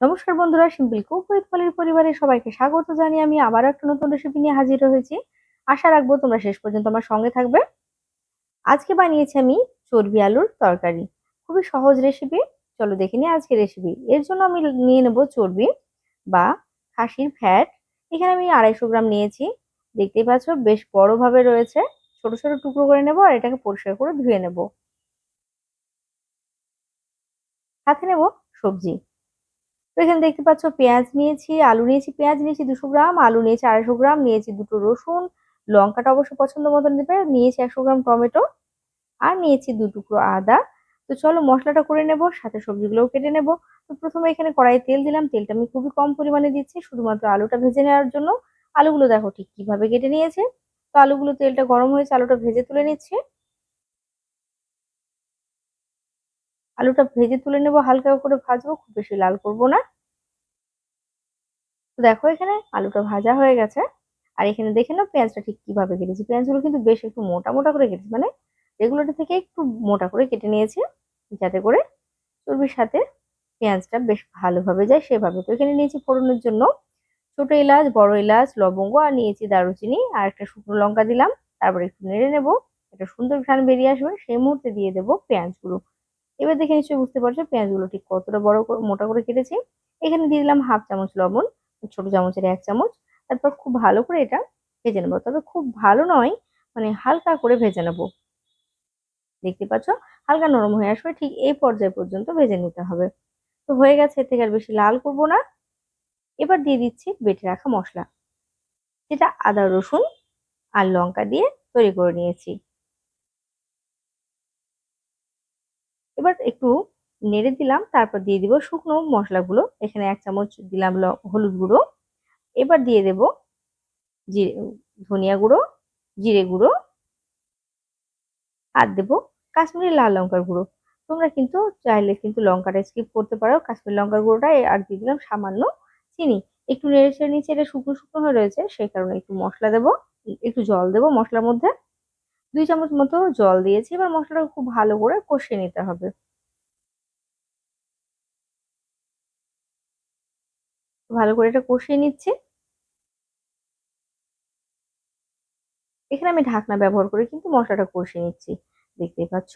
নমস্কার বন্ধুরা simple cook with পলির পরিবারের সবাইকে স্বাগত জানিয়ে আমি আবারও একটা নতুন রেসিপি নিয়ে হাজির হয়েছি। আশা রাখব তোমরা শেষ পর্যন্ত আমার সঙ্গে থাকবে। আজকে বানিয়েছি আমি চর্বি আলুর তরকারি। খুবই সহজ রেসিপি চলো দেখে নিই আজকে রেসিপি এর জন্য আমি নিয়ে নেব চর্বি বা খাসির ফ্যাট এখানে আমি আড়াইশো গ্রাম নিয়েছি। দেখতেই পাচ্ছ বেশ বড়ভাবে রয়েছে। ছোট ছোট টুকরো করে নেব আর এটাকে পরিষ্কার করে ধুয়ে নেব। সাথে নেব সবজি। তো এখানে দেখতে পাচ্ছ পেঁয়াজ নিয়েছি, আলু নিয়েছি, পেঁয়াজ নিয়েছি দুশো গ্রাম, আলু নিয়েছি আড়াইশো গ্রাম, নিয়েছি দুটো রসুন, লঙ্কাটা অবশ্য পছন্দ মতন দেবে, নিয়েছি একশো গ্রাম টমেটো আর নিয়েছি দু টুকরো আদা। তো চলো মশলাটা করে নেব, সাথে সবজিগুলোও কেটে নেব। তো প্রথমে এখানে কড়াইয়ে তেল দিলাম, তেলটা আমি খুবই কম পরিমাণে দিচ্ছি, শুধুমাত্র আলুটা ভেজে নেওয়ার জন্য। আলুগুলো দেখো ঠিক কীভাবে কেটে নিয়েছে। তো আলুগুলো তেলটা গরম হয়েছে, আলুটা ভেজে তুলে নিচ্ছি। আলুটা ভেজে তুলে নেব, হালকা করে ভাজবো, খুব বেশি লাল করব না। তো দেখো এখানে আলুটা ভাজা হয়ে গেছে। আর এখানে দেখে নাও পেঁয়াজটা ঠিক কীভাবে কেটেছি। পেঁয়াজগুলো কিন্তু বেশ একটু মোটা মোটা করে কেটেছি মানে রেগুলারটা থেকে একটু মোটা করে কেটে নিয়েছি, যাতে করে চর্বির সাথে পেঁয়াজটা বেশ ভালোভাবে যায় সেভাবে। তো এখানে নিয়েছি ফোড়নের জন্য ছোট এলাচ, বড় এলাচ, লবঙ্গ, আর নিয়েছি দারুচিনি, আর একটা শুকনো লঙ্কা দিলাম। তারপর একটু নেড়ে নেব, একটা সুন্দর ঘ্রাণ বেরিয়ে আসবে, সেই মুহূর্তে দিয়ে দেবো পেঁয়াজগুলো। এবার দেখে নিশ্চয়ই বুঝতে পারছ পেঁয়াজগুলো ঠিক কতটা বড় করে, মোটা করে কেটেছি। এখানে দিয়ে দিলাম হাফ চামচ লবণ, ছোট চামচের এক চামচ। তারপর খুব ভালো করে এটা ভেজে নেব। তবে খুব ভালো নয় মানে হালকা করে ভেজে নেব। দেখতে পাচ্ছ? হালকা নরম হয়ে আসবে ঠিক এই পর্যায় পর্যন্ত ভেজে নিতে হবে। তো হয়ে গেছে, এর থেকে আর বেশি লাল করব না। এবার দিয়ে দিচ্ছি বেটে রাখা মশলা। যেটা আদা, রসুন আর লঙ্কা দিয়ে তৈরি করে নিয়েছি এবার একটু নেড়ে দিলাম, তারপর দিয়ে দিব শুকনো মশলাগুলো। এখানে এক চামচ দিলাম হলুদ গুঁড়ো। এবার দিয়ে দেব জিরে ধনিয়া গুঁড়ো, জিরে গুঁড়ো। আর দেবো কাশ্মীরি লাল লঙ্কার গুঁড়ো। তোমরা কিন্তু চাইলে কিন্তু লঙ্কাটা স্কিপ করতে পারো। কাশ্মীর লঙ্কার গুঁড়োটা আর দিয়ে দিলাম সামান্য চিনি। একটু নেড়ে চেড়ে নিচে এটা শুকনো শুকনো হয়ে রয়েছে সেই কারণে একটু মশলা দেবো, একটু জল দেবো মশলার মধ্যে। দুই চামচ মতো জল দিয়েছি, এবার মশলাটা খুব ভালো করে কষিয়ে নিতে হবে। ভালো করে এটা কষিয়ে নিচ্ছি। এখানে আমি ঢাকনা ব্যবহার করে কিন্তু মশলাটা কষিয়ে নিচ্ছি। দেখতেই পাচ্ছ?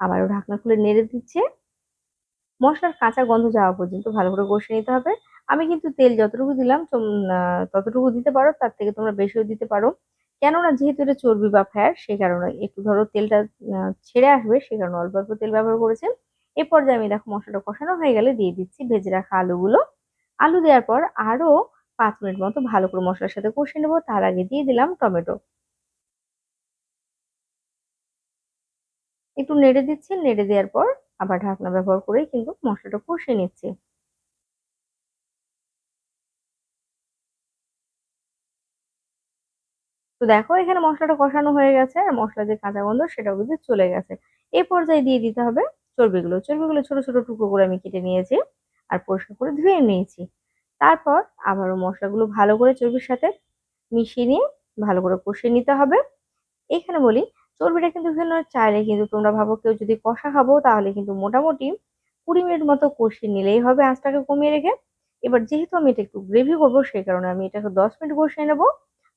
আবারও ঢাকনা খুলে নেড়ে দিচ্ছে। মশলার কাঁচা গন্ধ যাওয়া পর্যন্ত ভালো করে কষিয়ে নিতে হবে। আমি কিন্তু তেল যতটুকু দিলাম ততটুকু দিতে পারো, তার থেকে তোমরা বেশিও দিতে পারো। কেননা যেহেতু এটা চর্বি বা ফ্যাট সেই কারণে একটু ধরো তেলটা ছেড়ে আসবে, সে কারণে অল্প অল্প তেল ব্যবহার করেছে এ পর্যায়ে আমি দেখো মশলাটা কষানো হয়ে গেলে দিয়ে দিচ্ছি ভেজে রাখা আলুগুলো। আলু দেওয়ার পর আরও পাঁচ মিনিট মতো ভালো করে মশলার সাথে কষিয়ে নেব। তার আগে দিয়ে দিলাম টমেটো। একটু নেড়ে দিচ্ছি, নেড়ে দেওয়ার পর আবার ঢাকনা ব্যবহার করেই কিন্তু মশলাটা কষিয়ে নিচ্ছি। তো দেখো এখানে মশলাটা কষানো হয়ে গেছে, আর মশলা যে কাঁচা গন্ধ সেটাও কিন্তু চলে গেছে। এ পর্যায়ে দিয়ে দিতে হবে চর্বিগুলো চর্বিগুলো ছোট ছোট টুকরো করে আমি কেটে নিয়েছি আর পরিষ্কার করে ধুয়ে নিয়েছি। তারপর আবারও মশলাগুলো ভালো করে চর্বির সাথে মিশিয়ে নিয়ে ভালো করে কষিয়ে নিতে হবে। এখানে বলি, চর্বিটা কিন্তু বিভিন্ন চাইলে কিন্তু তোমরা ভাবো কেউ যদি কষা খাব তাহলে কিন্তু মোটামুটি কুড়ি মিনিট মতো কষিয়ে নিলেই হবে আঁচটাকে কমিয়ে রেখে। এবার যেহেতু আমি এটা একটু গ্রেভি করব সেই কারণে আমি এটাকে দশ মিনিট কষিয়ে নেব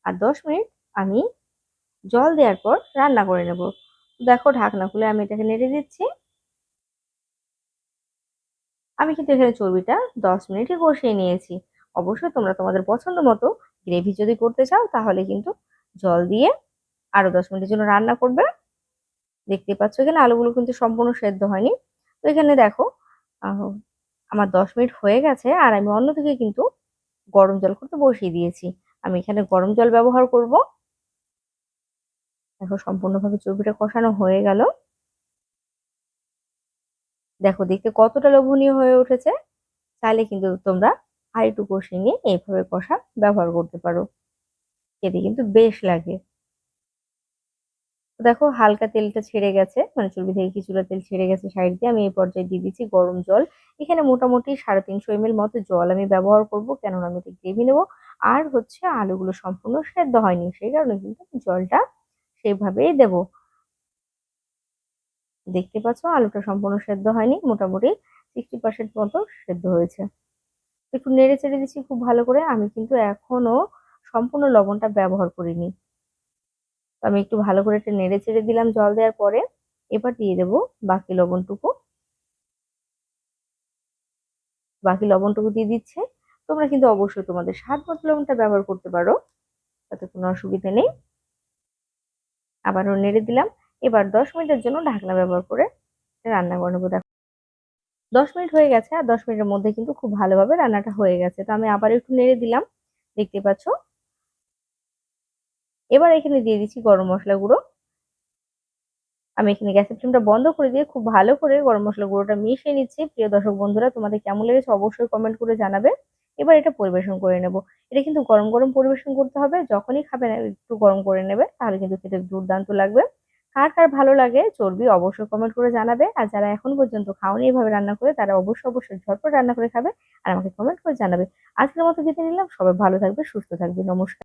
আর দশ মিনিট আমি জল দেওয়ার পর রান্না করে নেব। দেখো ঢাকনা খুলে আমি এটাকে নেড়ে দিচ্ছি। আমি কিন্তু এখানে চর্বিটা দশ মিনিটই কষিয়ে নিয়েছি। অবশ্যই তোমরা তোমাদের পছন্দ মতো গ্রেভি যদি করতে চাও, তাহলে কিন্তু জল দিয়ে আরও দশ মিনিটের জন্য রান্না করবে। দেখতে পাচ্ছ এখানে আলুগুলো কিন্তু সম্পূর্ণ সেদ্ধ হয়নি। তো এখানে দেখো আমার দশ মিনিট হয়ে গেছে আর আমি অন্যদিকে কিন্তু গরম জল করতে বসিয়ে দিয়েছি। আমি এখানে গরম জল ব্যবহার করব। দেখো সম্পূর্ণভাবে চর্বিটা কষানো হয়ে গেল। দেখো, দেখতে কতটা লোভনীয় হয়ে উঠেছে চাইলে কিন্তু তোমরা আর একটু কষিয়ে নিয়ে এইভাবে কষা ব্যবহার করতে পারো। খেতে কিন্তু বেশ লাগে। দেখো, হালকা তেলটা ছেড়ে গেছে মানে চর্বি থেকে কিছুটা তেল ছেড়ে গেছে সাইড দিয়ে, আমি এই পর্যায়ে দিয়ে দিচ্ছি গরম জল। এখানে মোটামুটি সাড়ে তিনশো এম মতো জল আমি ব্যবহার করব, কেননা আমি গ্রেভি নেব। আর হচ্ছে আলুগুলো সম্পূর্ণ সেদ্ধ হয়নি, সেই কারণে কিন্তু জলটা সেভাবেই দেব। দেখতে পাচ্ছ, আলুটা সম্পূর্ণ সেদ্ধ হয়নি, মোটামুটি সিক্সটি পার্সেন্ট মতো সেদ্ধ হয়েছে। একটু নেড়ে চেড়ে দিচ্ছি খুব ভালো করে, আমি কিন্তু এখনও সম্পূর্ণ লবণটা ব্যবহার করিনি। তো আমি একটু ভালো করে একটা নেড়ে চেড়ে দিলাম জল দেওয়ার পরে, এবার দিয়ে দেব বাকি লবণটুকু। বাকি লবণটুকু দিয়ে দিচ্ছে। তোমরা কিন্তু অবশ্যই তোমাদের স্বাদ মতো লবণটা ব্যবহার করতে পারো, তাতে কোনো অসুবিধা নেই। আবারও নেড়ে দিলাম। এবার দশ মিনিটের জন্য ঢাকনা ব্যবহার করে রান্না করে নেব, দেখো। দশ মিনিট হয়ে গেছে, আর দশ মিনিটের মধ্যে কিন্তু খুব ভালোভাবে রান্নাটা হয়ে গেছে। তো আমি আবার একটু নেড়ে দিলাম, দেখতে পাচ্ছ? এবার এখানে দিয়ে দিচ্ছি গরম মশলা গুঁড়ো। আমি এখানে গ্যাসের ফ্লেমটা বন্ধ করে দিয়ে খুব ভালো করে গরম মশলা গুঁড়োটা মিশিয়ে নিচ্ছি। প্রিয় দর্শক বন্ধুরা, তোমাদের কেমন লেগেছে অবশ্যই কমেন্ট করে জানাবে। এবার এটা পরিবেশন করে নেব। এটা কিন্তু গরম গরম পরিবেশন করতে হবে, যখনই খাবে না, একটু গরম করে নেবে, তাহলে কিন্তু খেতে দুর্দান্ত লাগবে। কার কার ভালো লাগে চর্বি অবশ্যই কমেন্ট করে জানাবে। আর যারা এখন পর্যন্ত খাওনি এভাবে রান্না করে, তারা অবশ্যই অবশ্যই ঝটপট রান্না করে খাবে আর আমাকে কমেন্ট করে জানাবে। আজকের মতো যেতে নিলাম। সবাই ভালো থাকবে, সুস্থ থাকবে। নমস্কার।